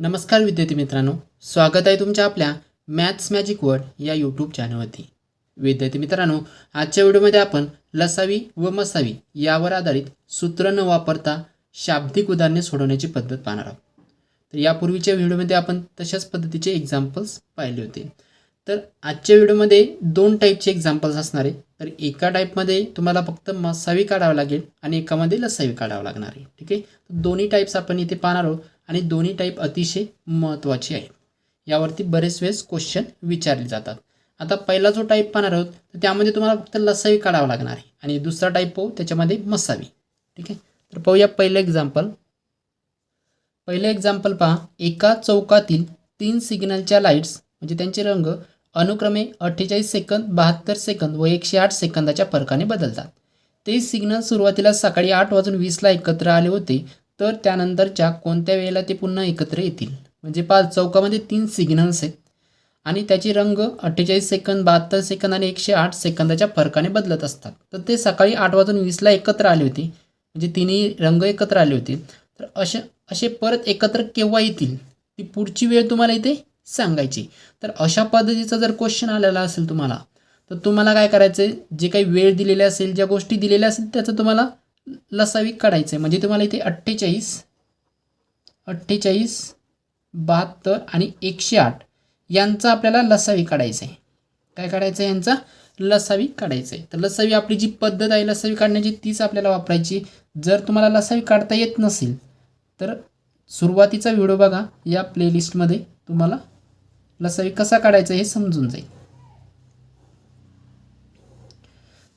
नमस्कार विद्यार्थी मित्रांनो स्वागत आहे तुमच्या आपल्या मॅथ्स मॅजिक वर्ड या यूट्यूब चॅनलवरती विद्यार्थी मित्रांनो आजच्या व्हिडिओमध्ये आपण लसावी व मसावी यावर आधारित सूत्र न वापरता शाब्दिक उदाहरणे सोडवण्याची पद्धत पाहणार आहोत. तर यापूर्वीच्या व्हिडिओमध्ये आपण तशाच पद्धतीचे एक्झाम्पल्स पाहिले होते. तर आजच्या व्हिडिओमध्ये दोन टाईपचे एक्झाम्पल्स असणार आहे. तर एका टाईपमध्ये तुम्हाला फक्त मसावी काढावं लागेल आणि एकामध्ये लसावी काढावं लागणार आहे. ठीक आहे? दोन्ही टाईप्स आपण इथे पाहणार आहोत आणि दोन्ही टाईप अतिशय महत्त्वाचे आहे यावरती बरेच वेळेस क्वेश्चन विचारले जातात. आता पहिला जो टाईप पाहणार आहोत तर त्यामध्ये तुम्हाला फक्त लसावी काढावं लागणार आहे आणि दुसरा टाईप पाहू त्याच्यामध्ये मसावी. ठीक आहे? तर पाहूया पहिलं एक्झाम्पल पहिलं एक्झाम्पल पहा. एका चौकातील तीन सिग्नलच्या लाईट्स म्हणजे त्यांचे रंग अनुक्रमे अठ्ठेचाळीस सेकंद बहात्तर सेकंद व एकशे आठ सेकंदाच्या फरकाने बदलतात. ते सिग्नल सुरुवातीला सकाळी आठ वाजून वीसला एकत्र आले होते तर त्यानंतरच्या कोणत्या वेळेला ते पुन्हा एकत्र येतील? म्हणजे पाच चौकामध्ये तीन सिग्नल्स आहेत. आणि त्याचे रंग अठ्ठेचाळीस सेकंद बहात्तर सेकंद आणि एकशे आठ सेकंदाच्या फरकाने बदलत असतात. तर ते सकाळी आठ वाजून वीसला एकत्र आले होते म्हणजे तिन्ही रंग एकत्र आले होते. तर असे असे परत एकत्र केव्हा येतील? ती पुढची वेळ तुम्हाला इथे सांगायची. तर अशा पद्धतीचा जर क्वेश्चन आलेला असेल तुम्हाला तर तुम्हाला काय करायचं आहे जे काही वेळ दिलेले असेल ज्या गोष्टी दिलेल्या असेल त्याचं तुम्हाला लसावी काढायचं आहे म्हणजे तुम्हाला इथे अठ्ठेचाळीस अठ्ठेचाळीस बहात्तर आणि एकशे आठ यांचा आपल्याला लसावी काढायचं आहे काय काढायचं आहे यांचा? लसावी काढायचं आहे तर लसावी आपली जी पद्धत आहे लसावी काढण्याची तीच आपल्याला वापरायची. जर तुम्हाला लसावी काढता येत नसेल तर सुरुवातीचा व्हिडिओ बघा. या प्लेलिस्टमध्ये तुम्हाला लसावी कसा काढायचा हे समजून जाईल.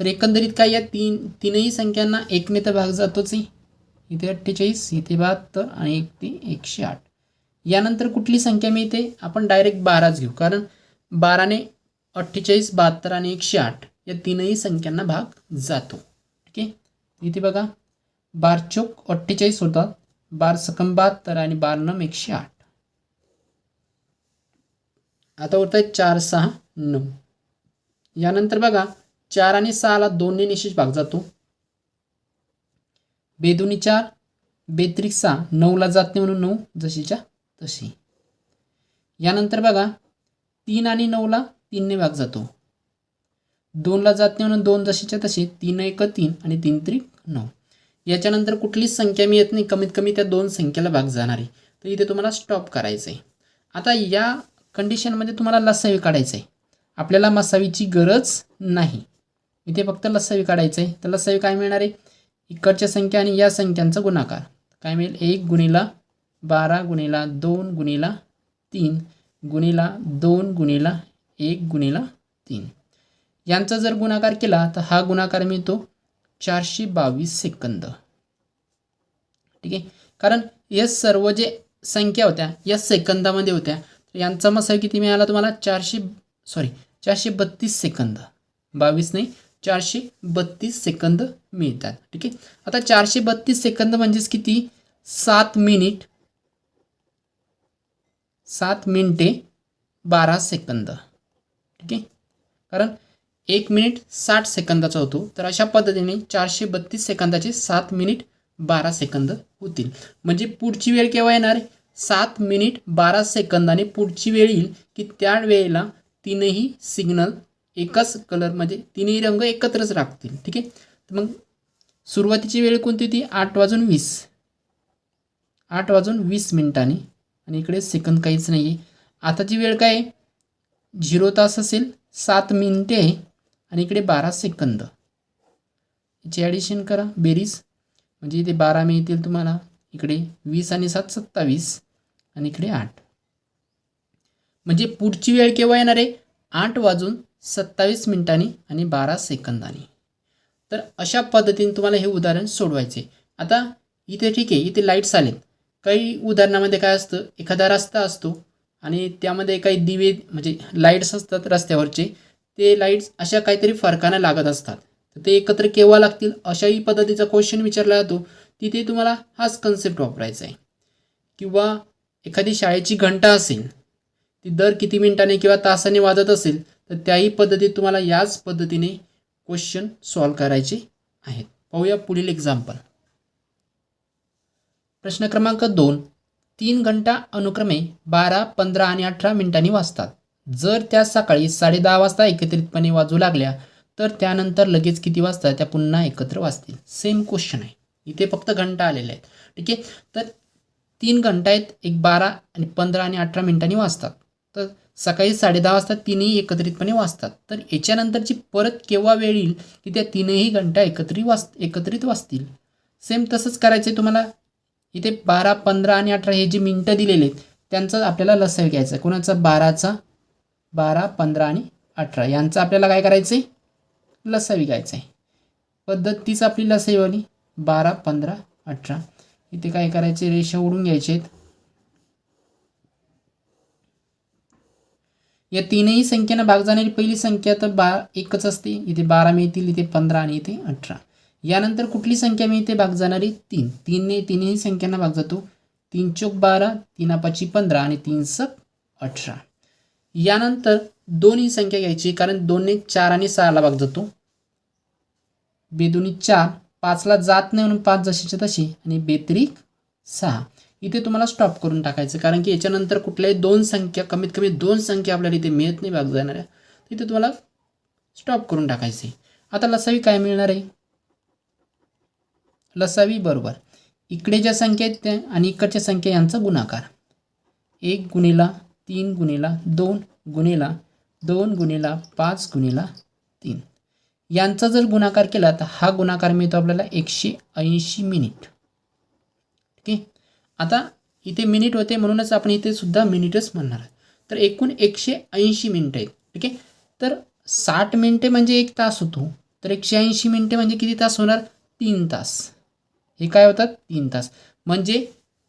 तर एकंदरीत काय या तीन तीनही संख्यांना एकने तर भाग जातोच आहे. इथे अठ्ठेचाळीस इथे बहात्तर आणि एक ते एकशे आठ. यानंतर कुठली संख्या मिळते? आपण डायरेक्ट बाराच घेऊ. कारण बाराने अठ्ठेचाळीस बहात्तर आणि एकशे आठ या तीनही संख्यांना भाग जातो. ठीक आहे? इथे बघा. बार चोक अठ्ठेचाळीस होतात. बार सकम बहात्तर आणि बार नम एकशे आठ. आता उरत आहे चार सहा नऊ. यानंतर बघा चार आणि सहाला दोनने निशेष भाग जातो. बेदुनी चार बेत्रिक सहा नऊला जात नाही म्हणून नऊ जशीच्या तशी. यानंतर बघा तीन आणि नऊला तीनने भाग जातो. दोनला जात नाही म्हणून दोन जशीच्या तशी तीन एक तीन आणि तीन त्रिक नऊ. याच्यानंतर कुठलीच संख्या मी येत नाही कमीत कमी त्या दोन संख्येला भाग जाणार. आहे तर इथे तुम्हाला स्टॉप करायचं आहे आता या कंडिशनमध्ये म्हणजे तुम्हाला लसावी काढायचं आहे आपल्याला मसावीची गरज नाही. इथे फक्त लसावी काढायचं आहे तर लसावी काय मिळणार आहे? इकडच्या संख्या आणि या संख्यांचा गुणाकार. काय मिळेल? एक गुणिला बारा गुणिला दोन गुणिला तीन गुणिला दोन गुणिला एक गुणिला तीन. यांचा जर गुणाकार केला तर हा गुणाकार मिळतो चारशे बावीस सेकंद. ठीक आहे? कारण या सर्व जे संख्या होत्या या सेकंदामध्ये होत्या यांचा मसावी किती मिळाला तुम्हाला? चारशे सॉरी चारशे बत्तीस सेकंद. बावीस नाही चारशे बत्तीस सेकंद मिळतात. ठीक आहे? आता चारशे बत्तीस सेकंद म्हणजेच किती? सात मिनिट सात मिनिटे बारा सेकंद. ठीक आहे? कारण एक मिनिट साठ सेकंदाचा होतो. तर अशा पद्धतीने चारशे बत्तीस सेकंदाचे सात मिनिट बारा सेकंद होतील. म्हणजे पुढची वेळ केव्हा येणार? आहे सात मिनिट बारा सेकंदाने पुढची वेळ येईल की त्या वेळेला तीनही सिग्नल एकाच कलरमध्ये तिन्ही रंग एकत्रच राखतील. ठीक आहे? तर मग सुरुवातीची वेळ कोणती होती? आठ वाजून वीस. आठ वाजून वीस मिनिटांनी. आणि इकडे सेकंद काहीच नाही आहे आताची वेळ काय आहे? झिरो तास असेल सात मिनिटे आहे. आणि इकडे बारा सेकंद. याची ॲडिशन करा बेरीज. म्हणजे इथे बारा मिळतील तुम्हाला. इकडे वीस आणि सात सत्तावीस. आणि इकडे आठ. म्हणजे पुढची वेळ केव्हा येणार आहे? आठ वाजून सत्तावीस मिनिटांनी आणि बारा सेकंदांनी. तर अशा पद्धतीने तुम्हाला हे उदाहरण सोडवायचे. आता इथे ठीक आहे इथे लाईट्स आलेत. काही उदाहरणामध्ये काय असतं? एखादा रस्ता असतो आणि त्यामध्ये काही दिवे म्हणजे लाईट्स असतात रस्त्यावरचे. ते लाईट्स अशा काहीतरी फरकानं लागत असतात. तर ते एकत्र केव्हा लागतील? अशाही पद्धतीचा क्वेश्चन विचारला जातो. तिथे तुम्हाला हाच कन्सेप्ट वापरायचा आहे. किंवा एखादी शाळेची घंटा असेल ती दर किती मिनिटाने किंवा तासाने वाजत असेल तर त्याही पद्धतीत तुम्हाला याच पद्धतीने क्वेश्चन सॉल्व करायचे आहेत. पाहूया पुढील एक्झाम्पल प्रश्न क्रमांक दोन तीन घंटा अनुक्रमे बारा पंधरा आणि अठरा मिनिटांनी वाजतात. जर त्या सकाळी साडेदहा वाजता एकत्रितपणे वाजू लागल्या तर त्यानंतर लगेच किती वाजता त्या पुन्हा एकत्र वाजतील? सेम क्वेश्चन आहे. इथे फक्त घंटा आलेल्या आहेत. ठीक आहे? तर तीन घंटा आहेत एक बारा आणि पंधरा आणि अठरा मिनिटांनी वाचतात तर सकाळी साडेदहा वाजता तीनही एकत्रितपणे वाचतात तर याच्यानंतरची परत केव्हा वेळ येईल की त्या तीनही घंटा एकत्रित वाच एकत्रित वाचतील सेम तसंच करायचं आहे तुम्हाला. इथे बारा पंधरा आणि अठरा हे जे मिनटं दिलेले आहेत त्यांचा आपल्याला लसावी घ्यायचा आहे. कोणाचा? बाराचा. बारा पंधरा आणि अठरा. यांचा आपल्याला काय करायचं आहे लसावी घ्यायचं आहे पद्धत तीच आपली लसाईवाली. बारा पंधरा अठरा. इथे काय करायचे? रेषा ओढून घ्यायचे आहेत या तीनही संख्येनं भाग जाणारी पहिली संख्या तर बा एकच असते. इथे बारा मिळतील इथे पंधरा आणि इथे अठरा. यानंतर कुठली संख्या मिळते? भाग जाणारी तीन. तीनने तीनही संख्यांना भाग जातो. तीन चौक बारा तीन पाची पंधरा आणि तीन सक अठरा. यानंतर दोन ही संख्या घ्यायची कारण दोनने चार आणि सहाला भाग जातो. बेदोनी चार पाचला जात नाही म्हणून पाच जशीच्या तशी आणि बेत्रिक सहा. इथे तुम्हाला स्टॉप करून टाकायचं. कारण की याच्यानंतर कुठल्याही दोन संख्या कमीत कमी दोन संख्या आपल्याला इथे मिळत नाही भाग जाणाऱ्या. तिथे तुम्हाला स्टॉप करून टाकायचे आता लसावी काय मिळणार आहे? लसावी बरोबर. इकडे ज्या संख्या आहेत त्या आणि इकडच्या संख्या यांचा गुणाकार. एक गुणिला तीन गुणिला दोन गुणिला दोन गुणिला पाच गुणिला यांचा जर गुणाकार केला तर हा गुणाकार मिळतो आपल्याला एकशे ऐंशी मिनिट. ठीक आहे? आता इथे मिनिट होते म्हणूनच आपण इथे सुद्धा मिनिटच म्हणणार आहे तर एकूण एकशे ऐंशी मिनिटं आहेत. ठीक आहे? तर साठ मिनिटे म्हणजे एक तास होतो. तर एकशे ऐंशी मिनिटे म्हणजे किती तास होणार? तीन तास. हे काय होतात? तीन तास. म्हणजे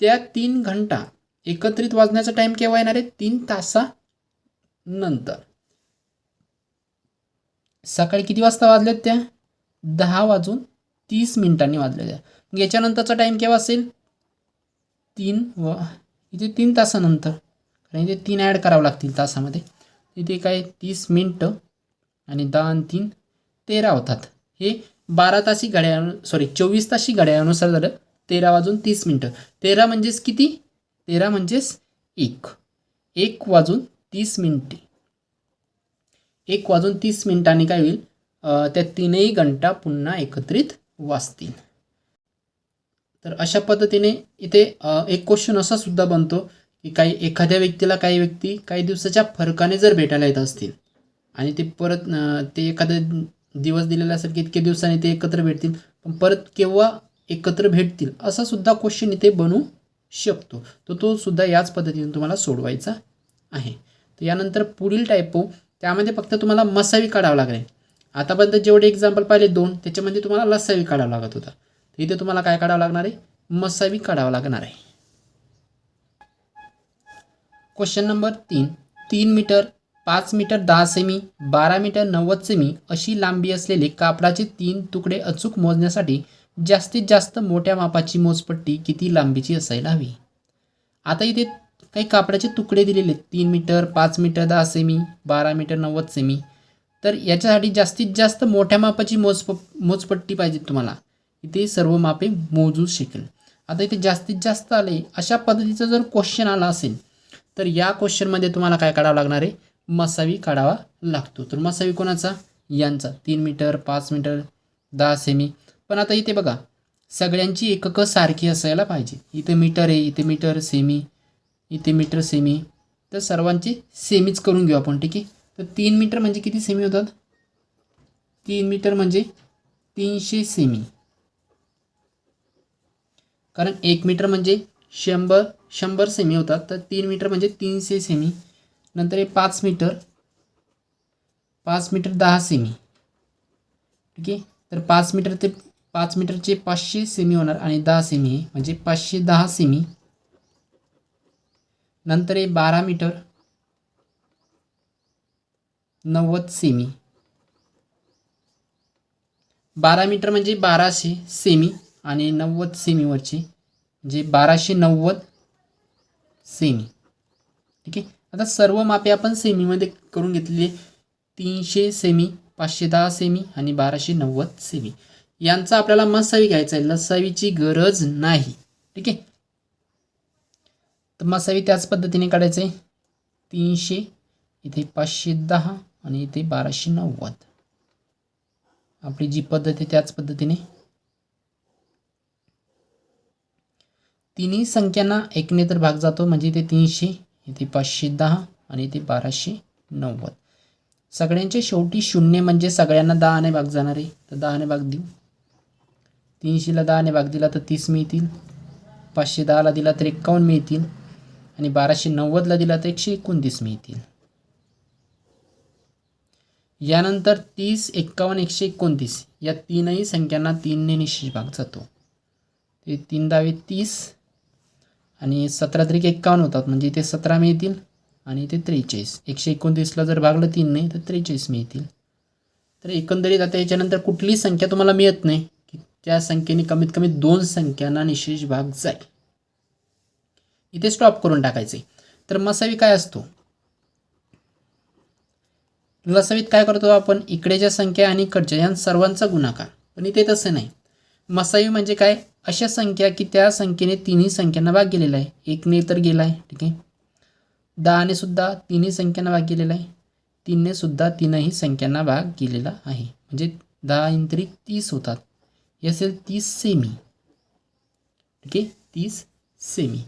त्या तीन घंटा एकत्रित वाजण्याचा टाईम केव्हा येणार आहे? तीन तासानंतर. सकाळी किती वाजता वाजल्यात त्या? दहा वाजून तीस मिनिटांनी वाजलेल्या. मग याच्यानंतरचा टाईम केव्हा असेल? तीन व इथे तीन तासानंतर. कारण इथे तीन ॲड करावं लागतील तासामध्ये. इथे काय? तीस मिनटं आणि दहा आणि तीन तेरा होतात. हे बारा तासी घड्या सॉरी चोवीस तासी घड्याळानुसार झालं तेरा वाजून तीस मिनटं. तेरा म्हणजेच किती? तेरा म्हणजेच एक. एक वाजून तीस मिनटे. एक वाजून तीस मिनिटांनी काय होईल? त्या तीनही घंटा पुन्हा एकत्रित वाचतील. तर अशा पद्धतीने इथे एक क्वेश्चन असा सुद्धा बनतो की काही एखाद्या व्यक्तीला काही व्यक्ती काही दिवसाच्या फरकाने जर भेटायला येत असतील आणि ते परत ते एखादा दिवस दिलेला असेल की इतक्या दिवसांनी ते एकत्र भेटतील पण परत केव्हा एकत्र भेटतील असा सुद्धा क्वेश्चन इथे बनू शकतो. तर तो सुद्धा याच पद्धतीने तुम्हाला सोडवायचा आहे. तर यानंतर पुढील टायपो त्यामध्ये फक्त तुम्हाला मसावी काढावं लागेल. आतापर्यंत जेवढे एक्झाम्पल पाहिले दोन त्याच्यामध्ये तुम्हाला लसावी काढावं लागत होता. तर इथे तुम्हाला काय काढावं लागणार आहे? मसावी काढावं लागणार आहे. क्वेश्चन नंबर तीन. तीन मीटर पाच मीटर दहा सेमी बारा मीटर नव्वद सेमी अशी लांबी असलेले कापडाचे तीन तुकडे अचूक मोजण्यासाठी जास्तीत जास्त मोठ्या मापाची मोजपट्टी किती लांबीची असायला हवी? आता इथे काही कापडाचे तुकडे दिलेले आहेत. तीन मीटर पाच मीटर दहा सेमी बारा मीटर नव्वद सेमी तर याच्यासाठी जास्तीत जास्त मोठ्या मापाची मोजप मोजपट्टी पाहिजे तुम्हाला. इथे सर्व मापे मोजू शकेल. आता इथे जास्तीत जास्त आले अशा पद्धतीचा जर क्वेश्चन आला असेल तर या क्वेश्चनमध्ये तुम्हाला काय काढावं लागणार आहे? मसावी काढावा लागतो. तर मसावी कोणाचा? यांचा. तीन मीटर पाच मीटर दहा सेमी पण आता इथे बघा सगळ्यांची एककं सारखी असायला पाहिजे. इथे मीटर आहे इथे मीटर सेमी इथे मीटर सेमी तर सर्वांची सेमीच करून घेऊ आपण ठीक आहे? तर तीन मीटर म्हणजे किती सेमी होतात? तीन मीटर म्हणजे तीनशे सेमी कारण एक मीटर म्हणजे शंभर शंभर सेमी होतात तर तीन मीटर म्हणजे तीनशे सेमी नंतर हे पाच मीटर पाच मीटर दहा सेमी ठीक आहे? तर पाच मीटर ते पाच मीटरचे पाचशे सेमी होणार आणि दहा सेमी म्हणजे पाचशे दहा सेमी नंतर हे बारा मीटर. नव्वद सेमी बारा मीटर म्हणजे बाराशे सेमी आणि नव्वद सेमीवरचे म्हणजे बाराशे नव्वद सेमी ठीक आहे? आता सर्व मापे आपण सेमीमध्ये करून घेतलेली तीनशे सेमी पाचशे दहा सेमी आणि बाराशे नव्वद सेमी यांचा आपल्याला मसावी घ्यायचा आहे. लसावीची गरज नाही. ठीक आहे? तर मसावी त्याच पद्धतीने काढायचं आहे तीनशे इथे पाचशे दहा आणि इथे बाराशे नव्वद. आपली जी पद्धत आहे त्याच पद्धतीने. तिन्ही संख्यांना एकने तर भाग जातो म्हणजे इथे तीनशे इथे पाचशे दहा आणि इथे बाराशे नव्वद. सगळ्यांचे शेवटी शून्य म्हणजे सगळ्यांना दहाने भाग जाणार आहे. तर दहाने भाग देऊ. तीनशेला दहाने भाग दिला तर तीस मिळतील. पाचशे दहाला दिला तर एक्कावन्न मिळतील. आणि बाराशे नव्वदला दिला तर एकशे एकोणतीस मिळतील. यानंतर तीस एक्कावन्न एकशे एकोणतीस या तीनही संख्यांना तीनने निश्चित भाग जातो. ते तीन दावे तीस आणि सतरा तरी एक्कावन्न होतात म्हणजे इथे सतरा मिळतील आणि इथे त्रेचाळीस. एकशे एकोणतीसला जर भागलं तीन नाही तर त्रेचाळीस मिळतील. तर एकंदरीत आता याच्यानंतर कुठलीही संख्या तुम्हाला मिळत नाही की त्या संख्येने कमीत कमी दोन संख्यांना निशेष भाग जाईल. इथे स्टॉप करून टाकायचे. तर मसावी काय असतो? लसावीत काय करतो आपण? इकडेच्या संख्या आणि इकडच्या या सर्वांचा गुणाकार. पण इथे तसं नाही. मसावी म्हणजे काय? अशा संख्या की त्या संख्येने तिन्ही संख्यांना भाग गेलेला आहे. एकने तर गेला आहे ठीक आहे? दहाने सुद्धा तिन्ही संख्यांना भाग गेलेला आहे. तीनने सुद्धा तीनही संख्यांना भाग गेलेला आहे. म्हणजे दहा इंत्री तीस होतात. हे असेल तीस सेमी ठीक आहे? तीस सेमी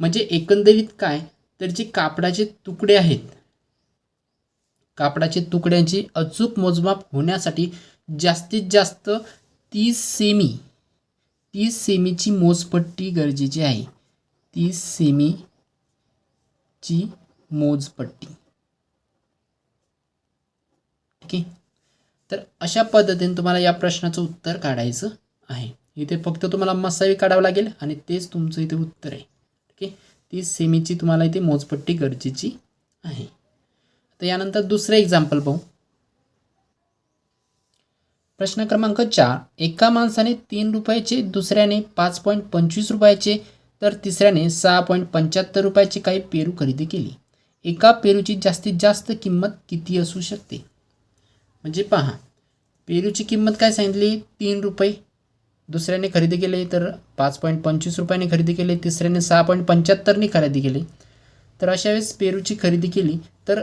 म्हणजे एकंदरीत काय? तर जे कापडाचे तुकडे आहेत कापडाचे तुकड्यांची अचूक मोजमाप होण्यासाठी जास्तीत जास्त तीस सेमी तीस सेमीची मोजपट्टी गरजेची आहे. तीस सेमीची मोजपट्टी. ठीक आहे? तर अशा पद्धतीने तुम्हाला या प्रश्नाचं उत्तर काढायचं आहे. इथे फक्त तुम्हाला मसावी काढावं लागेल आणि तेच तुमचं इथे उत्तर आहे. ओके? तीस सेमीची तुम्हाला इथे मोजपट्टी गरजेची आहे. तर यानंतर दुसरं एक्झाम्पल पाहू. प्रश्न क्रमांक चार. एका माणसाने तीन रुपयाचे दुसऱ्याने पाच पॉईंट पंचवीस रुपयाचे तर तिसऱ्याने सहा पॉईंट पंच्याहत्तर रुपयाचे काही पेरू खरेदी केली. एका पेरूची जास्तीत जास्त किंमत किती असू शकते? म्हणजे पहा पेरूची किंमत काय सांगितली? तीन रुपये. दुसऱ्याने खरेदी केले तर पाच पॉईंट पंचवीस रुपयाने खरेदी केले तिसऱ्याने सहा पॉईंट पंच्याहत्तरने खरेदी केली. तर अशा वेळेस पेरूची खरेदी केली तर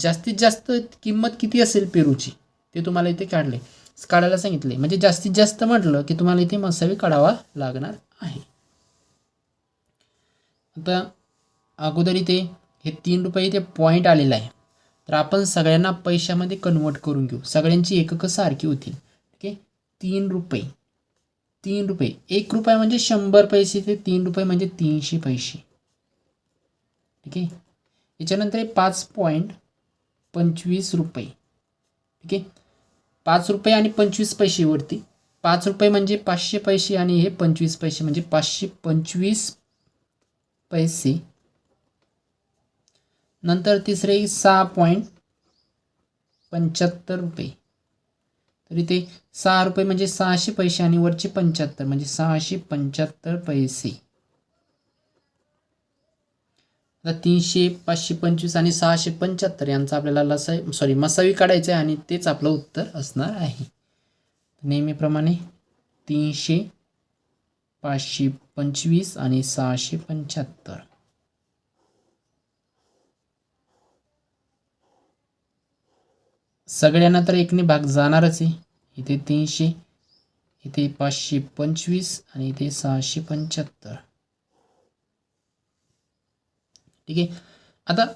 जास्तीत जास्त किंमत किती असेल पेरूची? ते तुम्हाला इथे काढले. काढायला सांगितले. म्हणजे जास्तीत जास्त म्हटलं की तुम्हाला इथे मसावी काढावा लागणार आहे. आता अगोदर इथे हे तीन रुपये इथे पॉईंट आलेलं आहे. तर आपण सगळ्यांना पैशामध्ये कन्वर्ट करून घेऊ. सगळ्यांची एककं सारखी होतील. ठीक आहे? तीन रुपये. तीन रुपये. एक रुपये म्हणजे शंभर पैसे ते तीन रुपये म्हणजे तीनशे पैसे. ठीक आहे? याच्यानंतर हे पाच पॉईंट पंचवीस रुपये. ठीक आहे? पाच रुपये आणि पंचवीस पैसेवरती पाच रुपये म्हणजे पाचशे पैसे आणि हे पंचवीस पैसे म्हणजे पाचशे पंचवीस पैसे. नंतर तिसरे सहा पॉईंट पंच्याहत्तर रुपये. तर इथे सहा रुपये म्हणजे सहाशे पैसे आणि वरचे पंच्याहत्तर म्हणजे सहाशे पंच्याहत्तर पैसे. आता तीनशे पाचशे पंचवीस आणि सहाशे पंच्याहत्तर यांचा आपल्याला लसाई सॉरी मसावी काढायचं आहे आणि तेच आपलं उत्तर असणार आहे. नेहमीप्रमाणे तीनशे पाचशे पंचवीस आणि सहाशे पंच्याहत्तर. सगळ्यांना तर एकने भाग जाणारच आहे. इथे तीनशे इथे पाचशे पंचवीस आणि इथे सहाशे पंच्याहत्तर. ठीक आहे. आता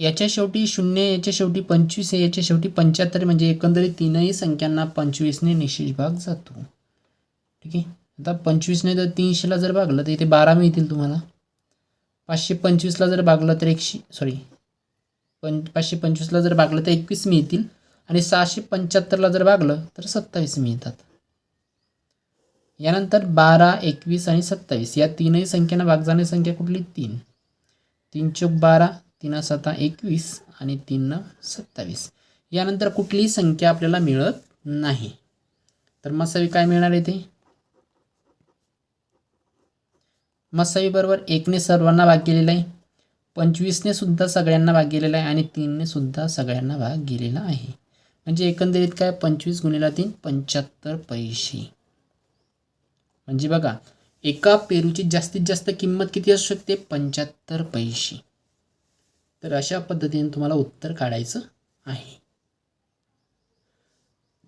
याच्या शेवटी शून्य याच्या शेवटी पंचवीस आहे याच्या शेवटी पंच्याहत्तर म्हणजे एकंदरीत तीनही संख्यांना पंचवीसने निशेष भाग जातो. ठीक आहे. आता पंचवीसने जर तीनशेला जर भागलं तर इथे बारा मिळतील तुम्हाला. पाचशे पंचवीसला जर भागलं तर एकशे सॉरी पं पाचशे पंचवीसला जर भागलं तर एकवीस मिळतील. आणि सहाशे पंच्याहत्तरला जर भागलं तर सत्तावीस मिळतात. यानंतर बारा एकवीस आणि सत्तावीस या तीनही संख्यांना भाग जाणारी संख्या कुठली? तीन. तीन चौक बारा तीन सता एकवीस आणि तीन सत्तावीस. यानंतर कुठलीही संख्या आपल्याला मिळत नाही. तर मसावी काय मिळणार आहे ते मसावी बरोबर एकने सर्वांना भाग केलेला आहे. पंचवीसने सुद्धा सगळ्यांना भाग गेलेला आहे आणि तीनने सुद्धा सगळ्यांना भाग गेलेला आहे. म्हणजे एकंदरीत काय? पंचवीस गुणिला तीन पंच्याहत्तर पैसे. म्हणजे बघा एका पेरूची जास्तीत जास्त किंमत किती असू शकते? पंच्याहत्तर पैसे. तर अशा पद्धतीने तुम्हाला उत्तर काढायचं आहे.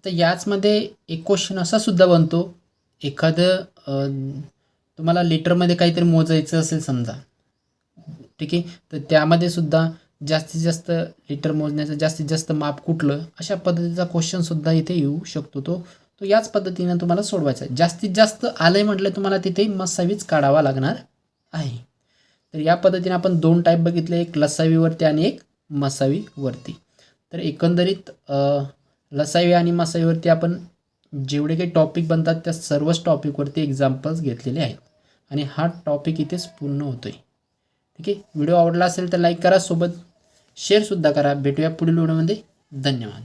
तर याचमध्ये एक क्वेश्चन असा सुद्धा बनतो. एखादं तुम्हाला लिटरमध्ये काहीतरी मोजायचं असेल समजा. ठीक आहे? तर त्यामध्ये सुद्धा जास्तीत जास्त लिटर मोजण्याचं जास्तीत जास्त माप कुठलं अशा पद्धतीचा क्वेश्चनसुद्धा इथे येऊ शकतो तो. तो याच पद्धतीनं तुम्हाला सोडवायचा आहे. जास्तीत जास्त आलं आहे म्हटलं तुम्हाला तिथे मसावीच काढावा लागणार आहे. तर या पद्धतीने आपण दोन टाईप बघितले एक लसावीवरती आणि एक मसावीवरती. तर एकंदरीत लसावी आणि मसावीवरती आपण जेवढे काही टॉपिक बनतात त्या सर्वच टॉपिकवरती एक्झाम्पल्स घेतलेले आहेत. आणि हा टॉपिक इथेच पूर्ण होतो आहे ठीक आहे? व्हिडिओ आवडला असेल तर लाईक करा सोबत शेअरसुद्धा करा. भेटूया पुढील व्हिडिओमध्ये धन्यवाद.